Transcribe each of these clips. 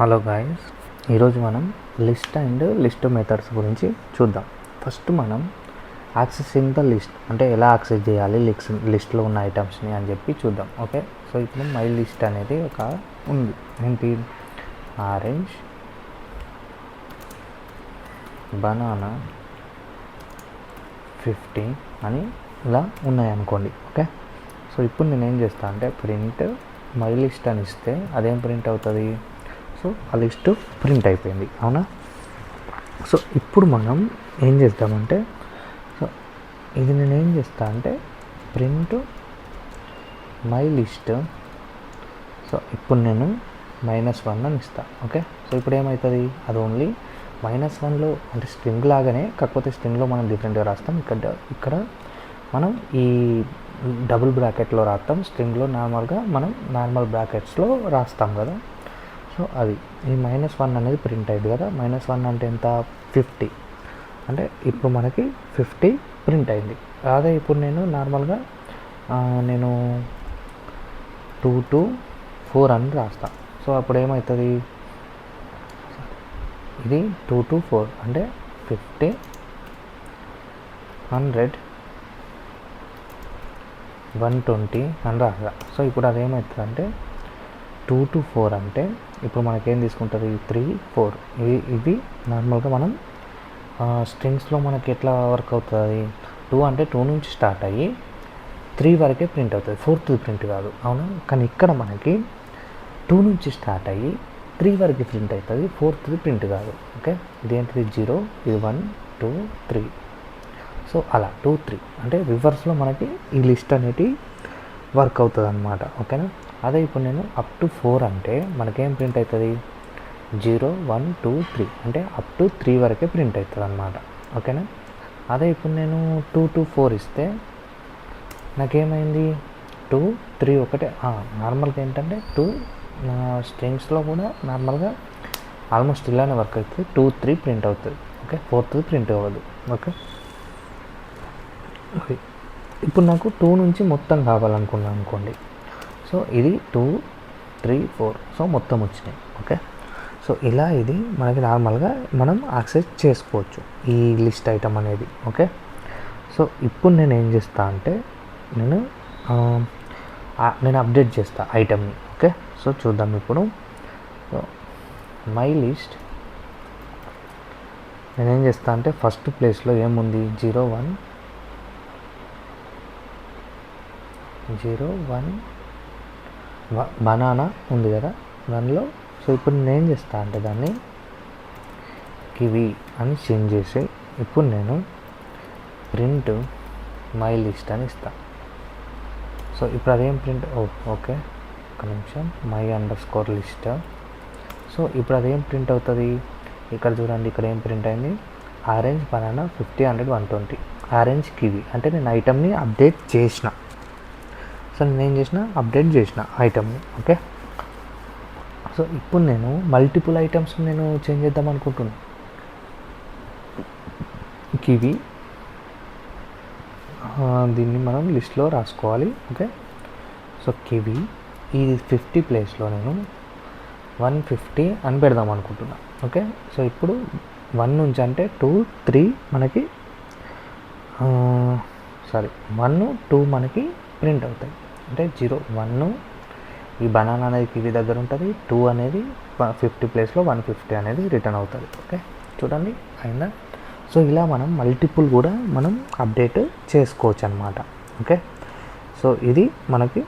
Hello guys ఈరోజు మనం list and list methods గురించి చూద్దాం. ఫస్ట్ మనం యాక్సెసింగ్ ద లిస్ట్ అంటే ఎలా యాక్సెస్ చేయాలి లిస్ట్ లిస్ట్లో ఉన్న ఐటమ్స్ని అని చెప్పి చూద్దాం. ఓకే సో ఇప్పుడు మై లిస్ట్ అనేది ఒక ఉంది. ఏంటి? ఆరెంజ్ బనానా ఫిఫ్టీ అని ఇలా ఉన్నాయనుకోండి ఓకే సో ఇప్పుడు నేను ఏం చేస్తాను అంటే ప్రింట్ మై లిస్ట్ అని ఇస్తే అదేం ప్రింట్ అవుతుంది? సో ఆ లిస్ట్ ప్రింట్ అయిపోయింది అవునా? సో ఇప్పుడు మనం ఏం చేద్దామంటే సో ఇది నేను ఏం చేస్తా అంటే ప్రింట్ మై లిస్ట్. సో ఇప్పుడు నేను మైనస్ వన్ అని ఇస్తా ఓకే? సో ఇప్పుడు ఏమవుతుంది అది ఓన్లీ మైనస్ వన్లో అంటే స్ట్రింగ్ లాగానే కాకపోతే స్ట్రింగ్లో మనం డిఫరెంట్గా రాస్తాం. ఇక్కడ ఇక్కడ మనం ఈ డబుల్ బ్రాకెట్లో రాస్తాం. స్ట్రింగ్లో నార్మల్గా మనం నార్మల్ బ్రాకెట్స్లో రాస్తాం కదా? సో అది. ఈ మైనస్ వన్ అనేది ప్రింట్ అయింది కదా. మైనస్ వన్ అంటే ఎంత? ఫిఫ్టీ అంటే ఇప్పుడు మనకి ఫిఫ్టీ ప్రింట్ అయింది. అదే ఇప్పుడు నేను నార్మల్గా నేను టూ టూ ఫోర్ అని రాస్తా. సో అప్పుడు ఏమవుతుంది ఇది టూ టు ఫోర్ అంటే ఫిఫ్టీ హండ్రెడ్ వన్ ట్వంటీ అని రాగా సో ఇప్పుడు అదేమవుతుంది అంటే టూ టు ఫోర్ అంటే ఇప్పుడు మనకేం తీసుకుంటుంది? Three four. ఇవి ఇవి నార్మల్గా మనం స్ట్రింగ్స్లో మనకి ఎట్లా వర్క్ అవుతుంది? టూ అంటే టూ నుంచి స్టార్ట్ అయ్యి త్రీ వరకే ప్రింట్ అవుతుంది. ఫోర్త్ ప్రింట్ కాదు. అవునా? కానీ ఇక్కడ మనకి టూ నుంచి స్టార్ట్ అయ్యి త్రీ వరకు ప్రింట్ అవుతుంది. ఫోర్త్ది ప్రింట్ కాదు. ఓకే? ఇదేంటిది? జీరో. ఇది వన్ టూ త్రీ. సో అలా టూ త్రీ. అంటే రివర్స్లో మనకి ఈ లిస్ట్ అనేది వర్క్ అవుతుంది అనమాట ఓకేనా? అదే ఇప్పుడు నేను అప్ టు ఫోర్ అంటే మనకేం ప్రింట్ అవుతుంది జీరో వన్ టూ త్రీ అంటే అప్ టు త్రీ వరకే ప్రింట్ అవుతుంది అనమాట ఓకేనా అదే ఇప్పుడు నేను టూ టు ఫోర్ ఇస్తే నాకేమైంది? టూ త్రీ ఒకటే. నార్మల్గా ఏంటంటే టూ స్ట్రింగ్స్లో కూడా నార్మల్గా ఆల్మోస్ట్ ఇలానే వర్క్ అవుతుంది టూ త్రీ ప్రింట్ అవుతుంది. ఓకే ఫోర్త్ ప్రింట్ అవ్వదు. ఓకే ఓకే ఇప్పుడు నాకు టూ నుంచి మొత్తం కావాలనుకున్నాను అనుకోండి. సో ఇది టూ త్రీ ఫోర్. సో మొత్తం వచ్చినాయి. ఓకే? సో ఇలా ఇది మనకి నార్మల్గా మనం యాక్సెస్ చేసుకోవచ్చు ఈ లిస్ట్ ఐటమ్ అనేది. ఓకే? సో ఇప్పుడు నేను ఏం చేస్తా అంటే నేను నేను అప్డేట్ చేస్తా ఐటమ్ని. ఓకే? సో చూద్దాం ఇప్పుడు. So my list. నేనేం చేస్తా అంటే ఫస్ట్ ప్లేస్లో ఏముంది? Zero one. Zero one. Banana ఉంది కదా దానిలో సో ఇప్పుడు నేను ఏం చేస్తా అంటే దాన్ని కివి అని చేంజ్ చేసి. ఇప్పుడు నేను ప్రింట్ మై లిస్ట్ అని ఇస్తా. సో ఇప్పుడు అదేం ప్రింట్? ఓ ఓకే ఒక నిమిషం. My underscore list. సో ఇప్పుడు అదేం ప్రింట్ అవుతుంది? ఇక్కడ చూడండి ఇక్కడ ఏం ప్రింట్ అయింది? Orange banana fifty hundred one twenty. Orange kiwi. అంటే నేను ఐటమ్ని అప్డేట్ చేసిన. సో నేను చేసిన అప్డేట్ చేసిన ఐటమ్ని ఓకే సో ఇప్పుడు నేను మల్టిపుల్ ఐటమ్స్ నేను చేంజ్ చేద్దాం అనుకుంటున్నాను కివి దీన్ని మనం లిస్ట్లో రాసుకోవాలి ఓకే సో కివి ఈ ఫిఫ్టీ ప్లేస్లో నేను వన్ ఫిఫ్టీ అని పెడదాం అనుకుంటున్నా ఓకే సో ఇప్పుడు వన్ నుంచి అంటే టూ త్రీ మనకి సారీ వన్ టూ మనకి ప్రింట్ అవుతాయి. అంటే జీరో వన్ ఈ బనానా అనేది కివీ దగ్గర ఉంటుంది టూ అనేది ఫిఫ్టీ ప్లేస్లో వన్ ఫిఫ్టీ అనేది రిటర్న్ అవుతుంది. ఓకే? చూడండి అయిందా? సో ఇలా మనం మల్టిపుల్ కూడా మనం అప్డేట్ చేసుకోవచ్చు అనమాట ఓకే? సో ఇది మనకి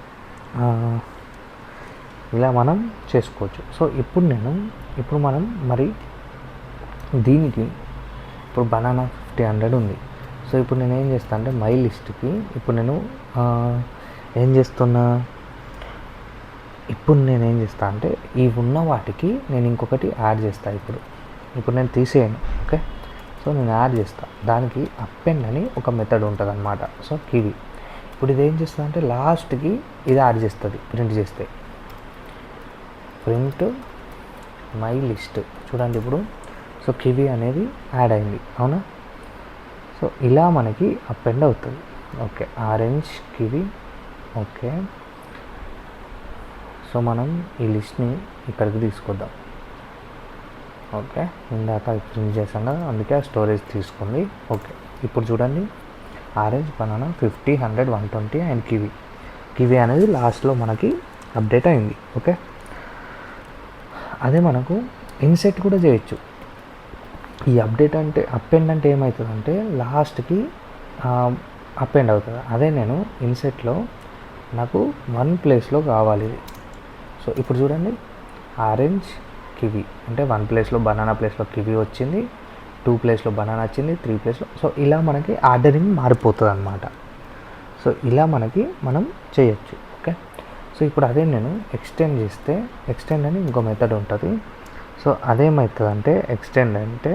ఇలా మనం చేసుకోవచ్చు. సో ఇప్పుడు నేను ఇప్పుడు మనం మరి దీనికి ఇప్పుడు బనానా ఫిఫ్టీ హండ్రెడ్ ఉంది. సో ఇప్పుడు నేను ఏం చేస్తాను అంటే మై లిస్ట్కి ఇప్పుడు నేను ఏం చేస్తున్నా? ఇప్పుడు నేను ఏం చేస్తా అంటే ఈ ఉన్న వాటికి నేను ఇంకొకటి యాడ్ చేస్తా ఇప్పుడు. ఇప్పుడు నేను తీసేయను ఓకే? సో నేను యాడ్ చేస్తా. దానికి అప్పెండ్ అని ఒక మెథడ్ ఉంటుంది అనమాట సో కివి. ఇప్పుడు ఇది ఏం చేస్తుంది అంటే లాస్ట్కి ఇది యాడ్ చేస్తుంది ప్రింట్ చేస్తే. ప్రింట్ మై లిస్ట్ చూడండి ఇప్పుడు. సో కివి అనేది యాడ్ అయింది అవునా? సో ఇలా మనకి అపెండ్ అవుతుంది. Okay orange kiwi okay. So మనం ఈ లిస్ట్ని ఇక్కడికి తీసుకొద్దాం. ఓకే. ఇందాక ప్రింట్ చేసాం కదా అందుకే ఆ స్టోరేజ్ తీసుకుంది ఓకే. ఇప్పుడు చూడండి. Orange banana fifty hundred one twenty and kiwi. Kiwi అనేది లాస్ట్లో మనకి అప్డేట్ అయింది. ఓకే. అదే మనకు ఇన్సెట్ కూడా చేయొచ్చు. ఈ అప్డేట్ అంటే అప్ ఎండ్ అంటే ఏమవుతుందంటే లాస్ట్కి అప్ ఎండ్ అవుతుంది. అదే నేను ఇన్సెట్లో నాకు వన్ ప్లేస్లో కావాలి. ఇది సో ఇప్పుడు చూడండి. ఆరెంజ్ కివీ అంటే వన్ ప్లేస్లో బనానా ప్లేస్లో కివీ వచ్చింది టూ ప్లేస్లో బనానా వచ్చింది త్రీ ప్లేస్లో సో ఇలా మనకి ఆర్డరింగ్ మారిపోతుంది అనమాట సో ఇలా మనకి మనం చేయొచ్చు. ఓకే సో ఇప్పుడు అదే నేను ఎక్స్టెండ్ చేస్తే ఎక్స్టెండ్ అని ఇంకో మెథడ్ ఉంటుంది. సో అదేమవుతుంది అంటే ఎక్స్టెండ్ అంటే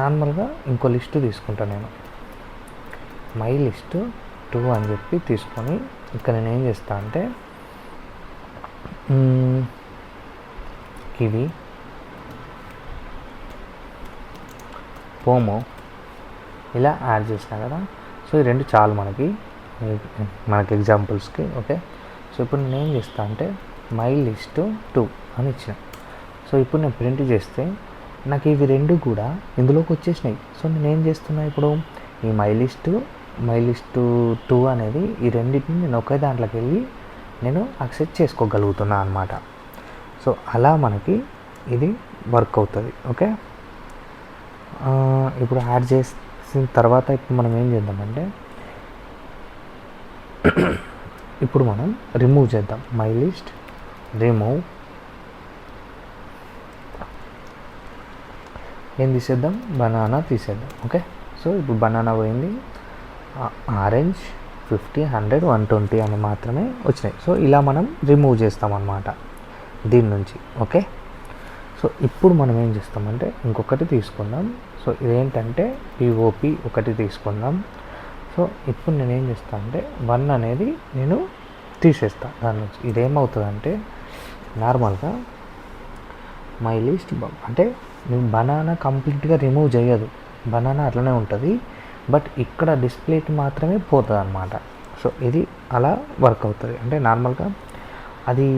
నార్మల్గా ఇంకో లిస్టు తీసుకుంటాను నేను. మై లిస్టు టూ అని చెప్పి తీసుకొని ఇక్కడ నేను ఏం చేస్తా అంటే కివి పోమో ఇలా యాడ్ చేసినా కదా. సో ఈ రెండు చాలు మనకి. మనకి ఎగ్జాంపుల్స్కి ఓకే? సో ఇప్పుడు నేను ఏం చేస్తా అంటే మై లిస్ట్ టూ అని ఇచ్చిన. సో ఇప్పుడు నేను ప్రింట్ చేస్తే నాకు ఇవి రెండు కూడా ఇందులోకి వచ్చేసినాయి. సో నేను ఏం చేస్తున్నా ఇప్పుడు? ఈ my list my list two అనేది ఈ రెండింటిని నేను ఒకే దాంట్లోకి వెళ్ళి నేను అక్సెప్ట్ చేసుకోగలుగుతున్నా అనమాట సో అలా మనకి ఇది వర్క్ అవుతుంది ఓకే? ఇప్పుడు యాడ్ చేసిన తర్వాత ఇప్పుడు మనం ఏం చేద్దామంటే ఇప్పుడు మనం రిమూవ్ చేద్దాం. My list remove. ఏం తీసేద్దాం? బనానా తీసేద్దాం ఓకే? సో ఇప్పుడు బనానా పోయింది. Orange fifty hundred one twenty అని మాత్రమే వచ్చినాయి. సో ఇలా మనం రిమూవ్ చేస్తామన్నమాట దీని నుంచి ఓకే? సో ఇప్పుడు మనం ఏం చేస్తామంటే ఇంకొకటి తీసుకుందాం. సో ఇదేంటంటే పిఓపి ఒకటి తీసుకుందాం. సో ఇప్పుడు నేను ఏం చేస్తాను అంటే వన్ అనేది నేను తీసేస్తా దాని నుంచి. ఇదేమవుతుందంటే నార్మల్గా మై లిస్ట్ అంటే నేను బనానా కంప్లీట్గా రిమూవ్ చేయదు. బనానా అట్లనే ఉంటుంది. బట్ ఇక్కడ డిస్ప్లేకి మాత్రమే పోతుంది అనమాట సో ఇది అలా వర్క్ అవుతుంది. అంటే నార్మల్గా అది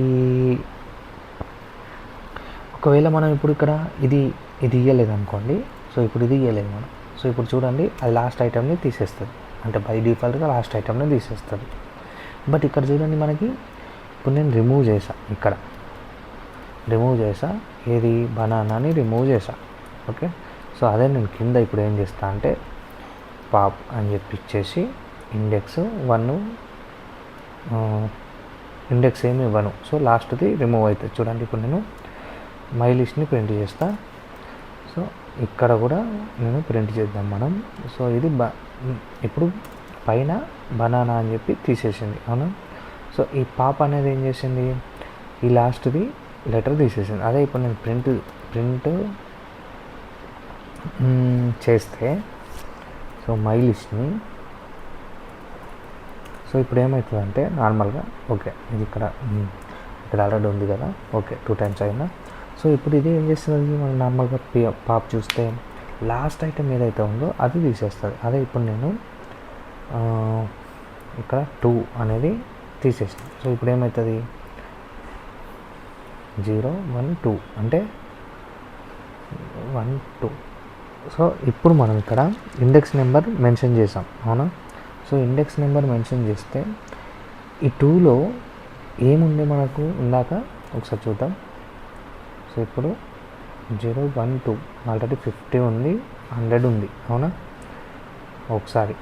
ఒకవేళ మనం ఇప్పుడు ఇక్కడ ఇది ఇది ఇయ్యలేదు అనుకోండి సో ఇప్పుడు ఇది ఇయ్యలేదు మనం. సో ఇప్పుడు చూడండి అది లాస్ట్ ఐటెంని తీసేస్తుంది. అంటే బై డిఫాల్ట్గా లాస్ట్ ఐటెంని తీసేస్తుంది. బట్ ఇక్కడ చూడండి మనకి ఇప్పుడు నేను రిమూవ్ చేసా ఇక్కడ. రిమూవ్ చేసా ఏది? బనానాని రిమూవ్ చేసా ఓకే సో అదే నేను కింద ఇప్పుడు ఏం చేస్తా అంటే పాప్ అని చెప్పి ఇచ్చేసి ఇండెక్స్ వన్ ఇండెక్స్ ఏమి ఇవ్వను. సో లాస్ట్ది రిమూవ్ అవుతుంది చూడండి ఇప్పుడు నేను మై లిస్ట్ని ప్రింట్ చేస్తా. సో ఇక్కడ కూడా నేను ప్రింట్ చేద్దాం మనం. సో ఇది బ ఇప్పుడు పైన బనానా అని చెప్పి తీసేసింది. అవునా? సో ఈ పాప అనేది ఏం చేసింది? ఈ లాస్ట్ది లెటర్ తీసేసింది. అదే ఇప్పుడు నేను ప్రింట్ ప్రింట్ చేస్తే సో మై లిస్ట్ని సో ఇప్పుడు ఏమవుతుందంటే నార్మల్గా ఓకే ఇది ఇక్కడ ఇక్కడ ఆల్రెడీ ఉంది కదా ఓకే టూ టైమ్స్ అయినా. సో ఇప్పుడు ఇది ఏం చేస్తుంది మనం నార్మల్గా పి పాప్ చూస్తే లాస్ట్ ఐటమ్ ఏదైతే ఉందో అది తీసేస్తుంది అదే ఇప్పుడు నేను ఇక్కడ టూ అనేది తీసేస్తాను సో ఇప్పుడు ఏమవుతుంది జీరో వన్ టూ అంటే వన్ టూ సో ఇప్పుడు మనం ఇక్కడ ఇండెక్స్ నెంబర్ మెన్షన్ చేసాం అవునా? సో ఇండెక్స్ నెంబర్ మెన్షన్ చేస్తే ఈ టూలో ఏముంది మనకు ఇందాక? ఒకసారి చూద్దాం. సో ఇప్పుడు zero one two already fifty ఉంది హండ్రెడ్ ఉంది అవునా? ఒకసారి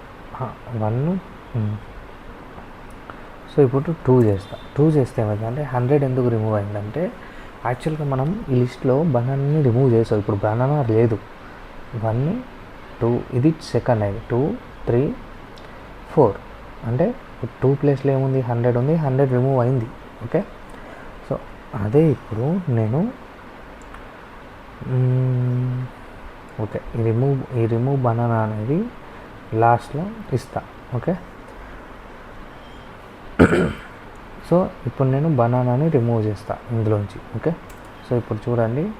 వన్ సో ఇప్పుడు టూ చేస్తా. టూ చేస్తే ఏమైందంటే హండ్రెడ్ ఎందుకు రిమూవ్ అయిందంటే యాక్చువల్గా మనం ఈ లిస్ట్లో బనానాని రిమూవ్ చేసాం. ఇప్పుడు బనానా లేదు. వన్ టూ ఇది సెకండ్ అయింది టూ త్రీ ఫోర్. అంటే టూ ప్లేస్లో ఏముంది? హండ్రెడ్ ఉంది. హండ్రెడ్ రిమూవ్ అయింది. ఓకే? సో అదే ఇప్పుడు నేను ఓకే. ఈ రిమూవ్ ఈ రిమూవ్ బనానా అనేది లాస్ట్లో ఇస్తా. ఓకే? సో ఇప్పుడు నేను బనానాని రిమూవ్ చేస్తా ఇందులోంచి. ఓకే? సో ఇప్పుడు చూడండి.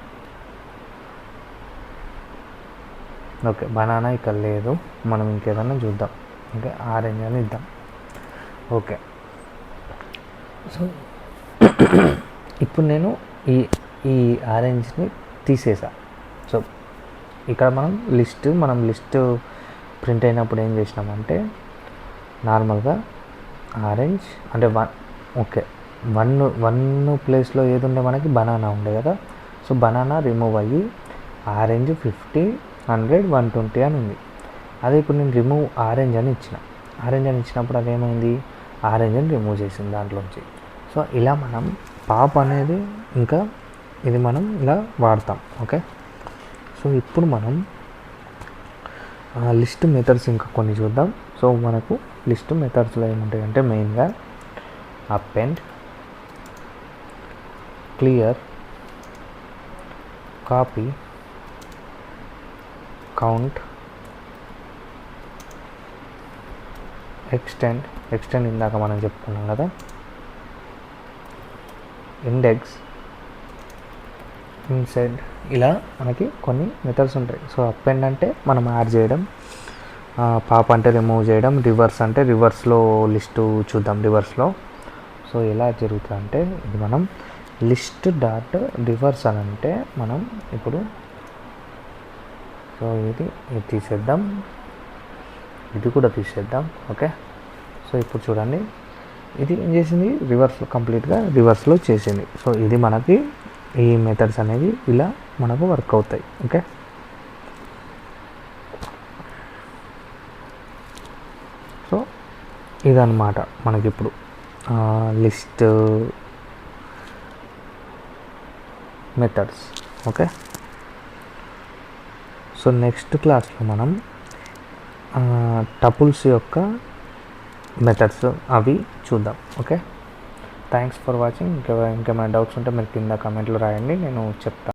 ఓకే బనానా ఇక్కడ లేదు. మనం ఇంకేదన్నా చూద్దాం. ఓకే ఆరెంజ్ అని ఇద్దాం. ఓకే. సో ఇప్పుడు నేను ఈ ఈ ఆరెంజ్ని తీసేసా. సో ఇక్కడ మనం లిస్ట్ మనం లిస్ట్ ప్రింట్ అయినప్పుడు ఏం చేసినామంటే నార్మల్గా ఆరెంజ్ అంటే వన్ ఓకే. వన్ వన్ ప్లేస్లో ఏది ఉండే మనకి బనానా ఉండే కదా. సో బనానా రిమూవ్ అయ్యి orange fifty hundred one twenty అని ఉంది. అదే ఇప్పుడు నేను రిమూవ్ ఆరెంజ్ అని ఇచ్చిన. ఆరెంజ్ అని ఇచ్చినప్పుడు అదేమైంది? ఆరెంజ్ అని రిమూవ్ చేసింది దాంట్లోంచి. సో ఇలా మనం పాప్ అనేది ఇంకా ఇది మనం ఇలా వాడతాం. ఓకే? సో ఇప్పుడు మనం లిస్ట్ మెథడ్స్ ఇంకా కొన్ని చూద్దాం. సో మనకు లిస్ట్ మెథడ్స్లో ఏముంటాయంటే మెయిన్గా append clear copy count extend extend ఇందాక మనం చెప్పుకున్నాం కదా. ఇండెక్స్ ఇన్సైడ్ ఇలా మనకి కొన్ని మెథడ్స్ ఉంటాయి. సో అపెండ్ అంటే మనం యాడ్ చేయడం పాప్ అంటే రిమూవ్ చేయడం రివర్స్ అంటే రివర్స్లో లిస్టు చూద్దాం రివర్స్లో సో ఎలా జరుగుతుంది అంటే ఇది మనం లిస్ట్ డాట్ రివర్స్ అని అంటే మనం ఇప్పుడు సో ఇది ఇది తీసేద్దాం. ఇది కూడా తీసేద్దాం. ఓకే. సో ఇప్పుడు చూడండి. ఇది ఏం చేసింది? రివర్స్లో కంప్లీట్గా రివర్స్లో చేసింది. సో ఇది మనకి ఈ మెథడ్స్ అనేవి ఇలా మనకు వర్క్ అవుతాయి. ఓకే. సో ఇదన్నమాట మనకి ఇప్పుడు list methods okay. So next క్లాస్లో మనం టపుల్స్ యొక్క మెథడ్స్ అవి చూద్దాం. ఓకే? థ్యాంక్స్ ఫర్ వాచింగ్ ఇంకా ఇంకేమైనా డౌట్స్ ఉంటే మీరు కింద కమెంట్లో రాయండి. నేను చెప్తాను